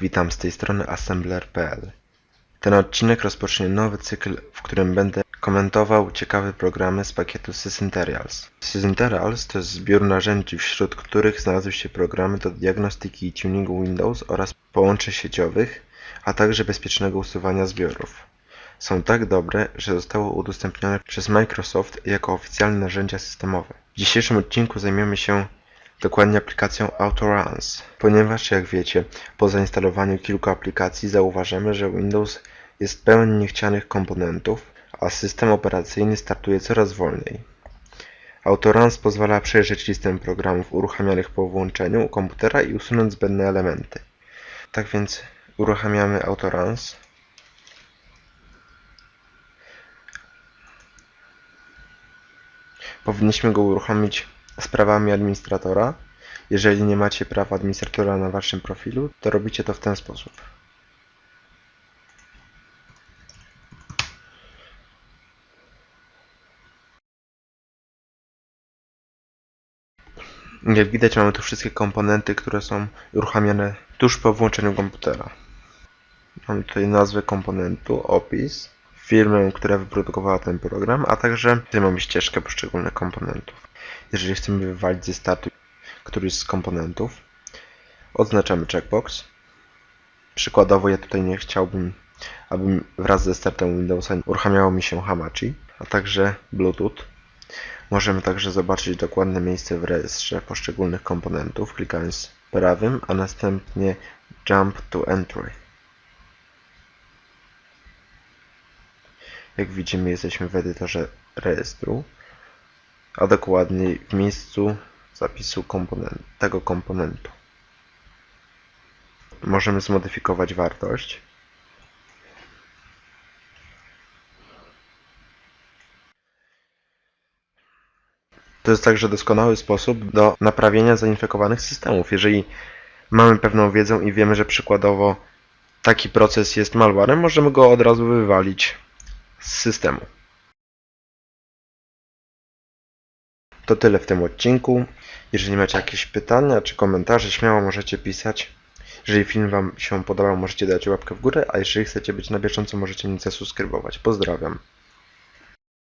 Witam z tej strony assembler.pl. Ten odcinek rozpocznie nowy cykl, w którym będę komentował ciekawe programy z pakietu Sysinterials. Sysinterials to jest zbiór narzędzi, wśród których znalazły się programy do diagnostyki i tuningu Windows oraz połączeń sieciowych, a także bezpiecznego usuwania zbiorów. Są tak dobre, że zostało udostępnione przez Microsoft jako oficjalne narzędzia systemowe. W dzisiejszym odcinku zajmiemy się dokładnie aplikacją Autoruns, ponieważ jak wiecie, po zainstalowaniu kilku aplikacji zauważymy, że Windows jest pełen niechcianych komponentów, a system operacyjny startuje coraz wolniej. Autoruns pozwala przejrzeć listę programów uruchamianych po włączeniu komputera i usunąć zbędne elementy. Tak więc uruchamiamy Autoruns. Powinniśmy go uruchomić z prawami administratora. Jeżeli nie macie praw administratora na waszym profilu, to robicie to w ten sposób. Jak widać mamy tu wszystkie komponenty, które są uruchamiane tuż po włączeniu komputera. Mamy tutaj nazwę komponentu, opis, firmę, która wyprodukowała ten program, a także mamy ścieżkę poszczególnych komponentów. Jeżeli chcemy wywalić ze startu któryś z komponentów, odznaczamy checkbox. Przykładowo ja tutaj nie chciałbym, aby wraz ze startem Windowsa uruchamiało mi się Hamachi, a także Bluetooth. Możemy także zobaczyć dokładne miejsce w rejestrze poszczególnych komponentów, klikając prawym, a następnie Jump to Entry. Jak widzimy, jesteśmy w edytorze rejestru, a dokładniej w miejscu zapisu komponent, tego komponentu. Możemy zmodyfikować wartość. To jest także doskonały sposób do naprawienia zainfekowanych systemów. Jeżeli mamy pewną wiedzę i wiemy, że przykładowo taki proces jest malwarem, możemy go od razu wywalić z systemu. To tyle w tym odcinku. Jeżeli macie jakieś pytania czy komentarze, śmiało możecie pisać. Jeżeli film Wam się podobał, możecie dać łapkę w górę, a jeżeli chcecie być na bieżąco, możecie mnie zasubskrybować. Pozdrawiam.